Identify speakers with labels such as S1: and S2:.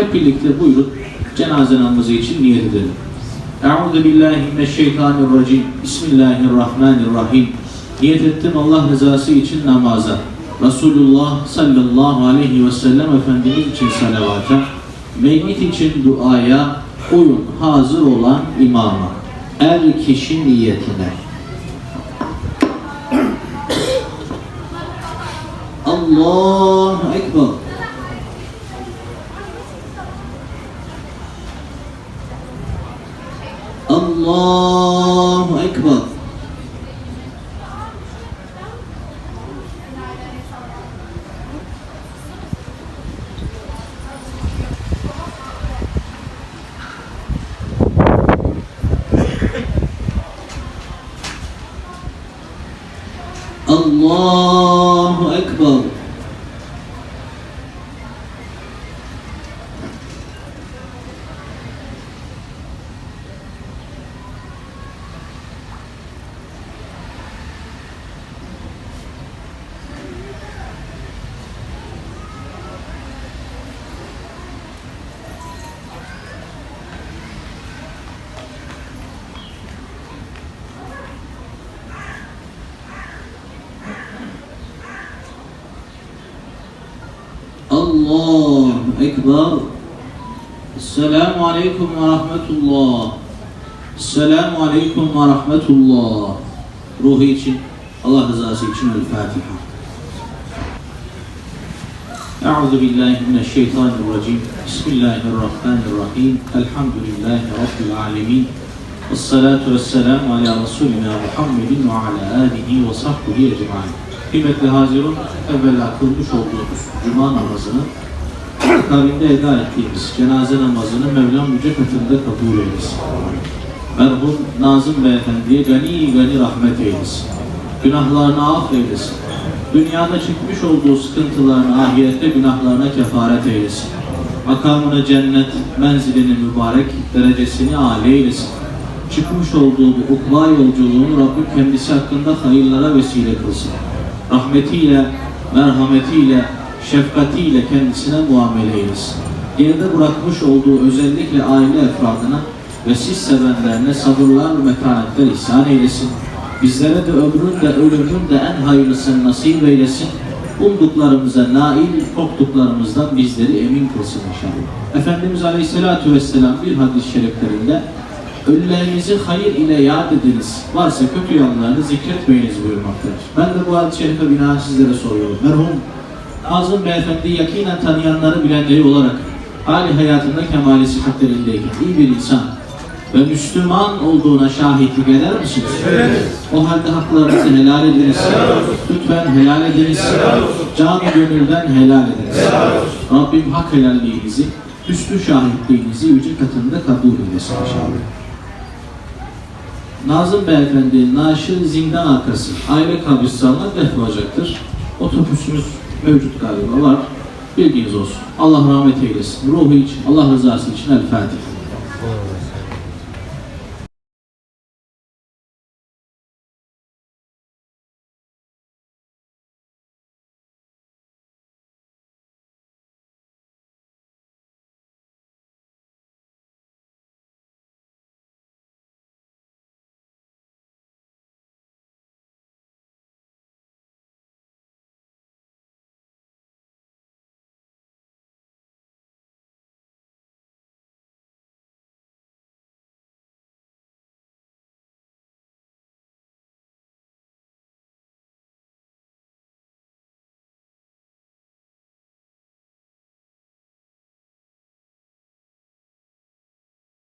S1: Hep birlikte buyurun cenaze namazı için niyet edelim. Euzu billahi mineşşeytanirracim. Bismillahirrahmanirrahim. Niyet ettim Allah rızası için namaza. Resulullah sallallahu aleyhi ve sellem Efendimiz için salavata, meyyit için duaya, uyun hazır olan imama. Er kişi niyetine. Allahu Ekber. Allahu Ekber. Allahu Ekber. Allahu Ekber. Esselamu Aleyküm ve Rahmetullah. Esselamu Aleyküm ve Rahmetullah. Ruhu için, Allah rızası için El Fatiha. Euzu billahi mineşşeytanirracim. Bismillahirrahmanirrahim. Elhamdülillahi Rabbil alemin. Vessalatu vesselamu ala Resulina Muhammedin ve ala alihi ve sahbihi ecmaîn. Kıymetli hazirun, evvela kılmış olduğumuz cuma namazını akabinde eda ettiğimiz cenaze namazını Mevlam Yüce katında kabul eylesin. Merhum Nazım Beyefendi'ye gani gani rahmet eylesin. Günahlarını af eylesin. Dünyada çıkmış olduğu sıkıntılarını ahirette günahlarına kefaret eylesin. Makamını cennet, menzilini mübarek, derecesini âli eylesin. Çıkmış olduğu bu ukva yolculuğunu Rabbim kendisi hakkında hayırlara vesile kılsın. Rahmetiyle, merhametiyle, şefkatiyle kendisine muamele eylesin. Geride bırakmış olduğu özellikle aile efradına ve siz sevenlerine sabırlar ve metanetler ihsan eylesin. Bizlere de ömrün de ölümün de en hayırlısını nasip eylesin. Umduklarımıza nail, korktuklarımızdan bizleri emin kılsın inşallah. Efendimiz Aleyhisselatü Vesselam bir hadis-i şeriflerinde Ölülerinizi hayır ile yad ediniz. Varsa kötü yanlarını zikretmeyiniz buyurmaktadır. Ben de bu hadis-i şerife binaen sizlere soruyorum. Merhum Nazım Beyefendi yakinen tanıyanları bilenleri olarak hali hayatında kemali sıfatlarındayken iyi bir insan ve Müslüman olduğuna şahitlik eder misiniz? Evet. O halde haklarınızı helal ediniz. Lütfen helal ediniz. Canı gönülden helal ediniz. Rabbim hak helalliğinizi, üstü şahitliğinizi yüce katında kabul eylesin inşallah. Nazım Beyefendi naaşı zindan arkası aile kabristanına defolacaktır. Otobüsümüz mevcut galiba var. Bilginiz olsun. Allah rahmet eylesin. Ruhu için, Allah rızası için El Fatiha.